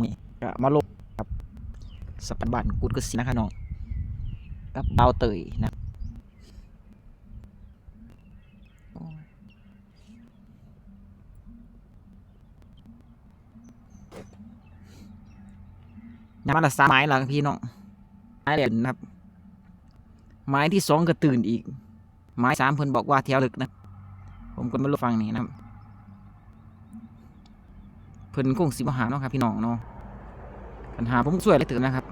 มือก็มาลงครับสปันบันกุดกสินะครับน้องกับเบาวเตยนะโอ้ยยังมาละสามไม้แล้วพี่น้องไม้แรกนะครับ ไม้ที่สองก็ตื่นอีก ไม้สามเพิ่นบอกว่าแถวลึกนะ ผมก็ไม่รู้ฟังนี่นะครับ พิ่นคงสิมาหาเนาะครับพี่น้องเนาะปัญหาผมช่วยอะไรตื่นะครับ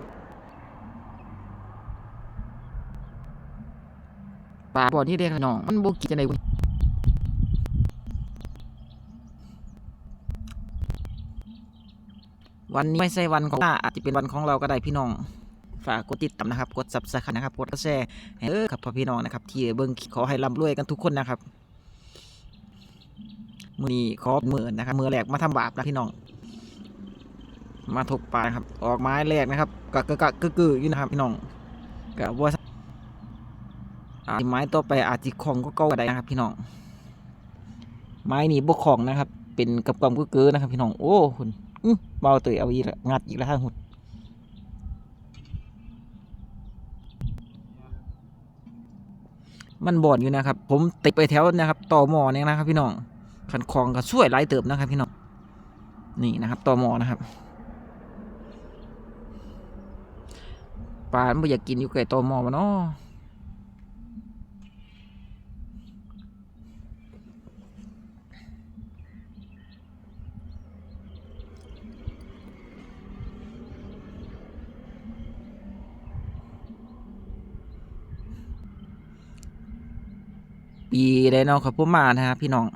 ปลาบ่อนี่เด้อครับพี่น้องมันบ่กิจังได๋วันนี้ไม่ใช่วันของอาจจะเป็นวันของเราก็ได้พี่น้อง ฝากกดติดตามนะครับ กด subscribe นะครับ กดแชร์ให้เออครับพ่อพี่น้องนะครับ ที่เบิ่งขอให้ร่ำรวยกันทุกคนนะครับ มือนี้ขอมือนะครับมือแรกมาทำบาปนะพี่น้อง มาถกปลาครับ ออกไม้แรกนะครับกะกะกะกะกึอยู่นะครับพี่น้องกะว่าอ่าไม้ต่อไปอาจจะของก็เก่าก็ได้นะครับพี่น้อง ไม้นี่บกของนะครับ เป็นกับกำกึกๆนะครับ พี่น้อง โอ้คุณอื้อเบาเตยเอาอีกล้วงัดอีกแล้วทางหุ่นมันบอดอยู่นะครับ ผมติดไปแถวนะครับ ต่อหมอเนี่ยนะครับ พี่น้อง ขันคลองก็ช่วยไล่เติบนะครับพี่น้องนี่นะครับต่อมอนะครับปลาไม่อยากกินอยู่ไก่ต่อมอมาเนาะปีได้เนาะครับผมมานะครับพี่น้อง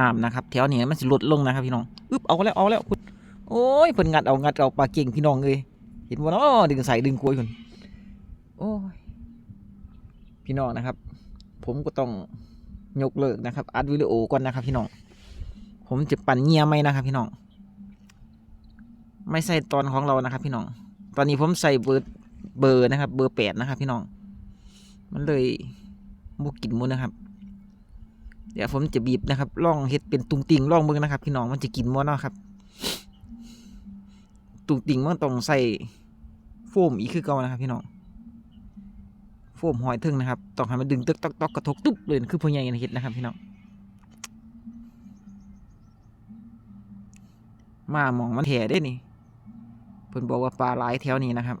น้ำนะครับแถวนี้มันสิลดลงนะครับพี่น้องอึบเอาแล้วเอาแล้วคุณโอ้ยเพิ่นงัดเอางัดเอาปลาเก่งพี่น้องเลยเห็นบ่เนาะดึงใส่ดึงกลวยคุณโอ้ยพี่น้องนะครับ ผมก็ต้องยกเลิกนะครับอัดวิดีโอก่อนนะครับพี่น้องผมจะปั่นเงียไหมนะครับพี่น้องไม่ใส่ตอนของเรานะครับ พี่น้อง ตอนนี้ผมใส่เบอร์เบอร์นะครับ เบอร์แปดนะครับ พี่น้อง มันเลยบุกินมุนนะครับ เดี๋ยวผมจะบีบนะครับล่องเฮ็ดเป็นตุงติงล่องเบิ่งนะครับพี่น้องมันจะกินมั้เนาะครับ ตุงติงมันต้องใส่โฟมอีกคือเก่านะครับ พี่น้องโฟมหอยถึงนะครับต้องให้มันดึงตึกตอกตอกกระทกตุ๊บเลยคือพ่อใหญ่เฮ็ดนะครับพี่น้องมาหมองมันแห่ได้นี่เพิ่นบอกว่าปลาหลายแถวนี้นะครับ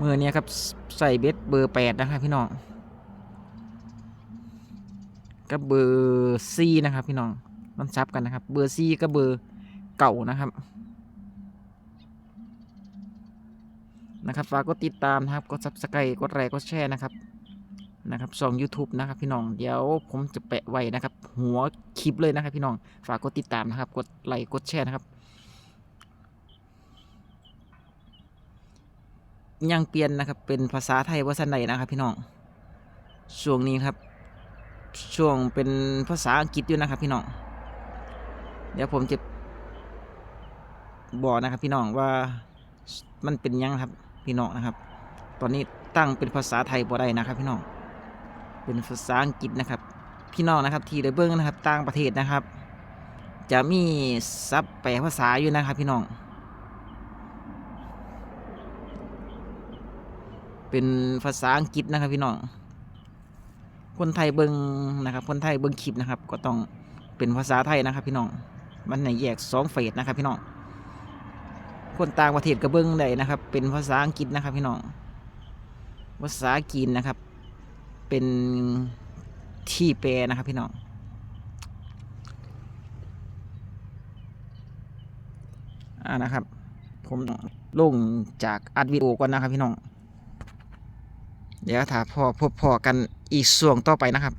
มือเนี้ยครับใส่เบ็ดเบอร์แปดนะครับพี่น้องกับเบอร์ซีนะครับพี่น้องมันซับกันนะครับ เบอร์ซีกับเบอร์เก่านะครับนะครับฝากกดติดตามนะครับ กดซับสไครต์กดไลค์กดแชร์นะครับนะครับช่อง YouTube นะครับพี่น้องเดี๋ยวผมจะแปะไว้นะครับ หัวคลิปเลยนะครับพี่น้องฝากกดติดตามนะครับ กดไลค์กดแชร์นะครับ ยังเปลี่ยนนะครับ เป็นภาษาไทยว่าสันใดนะครับ พี่น้องช่วงนี้ครับ ช่วงเป็นภาษาอังกฤษอยู่นะครับ พี่น้องเดี๋ยวผมจะบอกนะครับ พี่น้องว่ามันเป็นยังครับ พี่น้องนะครับ ตอนนี้ตั้งเป็นภาษาไทยบ่ได้นะครับ พี่น้องเป็นภาษาอังกฤษนะครับ พี่น้องนะครับ ที่ได้เบิ้งนะครับ ต่างประเทศนะครับ จะมีซับแปลภาษาอยู่นะครับ พี่น้อง เป็นภาษาอังกฤษนะครับพี่น้อง คนไทยเบิงนะครับ คนไทยเบิงคลิปนะครับ ก็ต้องเป็นภาษาไทยนะครับ พี่น้อง มันในแยกสองเฟสนะครับ พี่น้อง คนต่างประเทศก็เบิงได้นะครับ เป็นภาษาอังกฤษนะครับ พี่น้อง ภาษาจีนนะครับ เป็นที่แปลนะครับ พี่น้องอ่านะครับ ผมลงจากอัดวิดีโอก่อนนะครับพี่น้อง เดี๋ยวถ้าพอพบพอกันอีกส่วงต่อไปนะครับ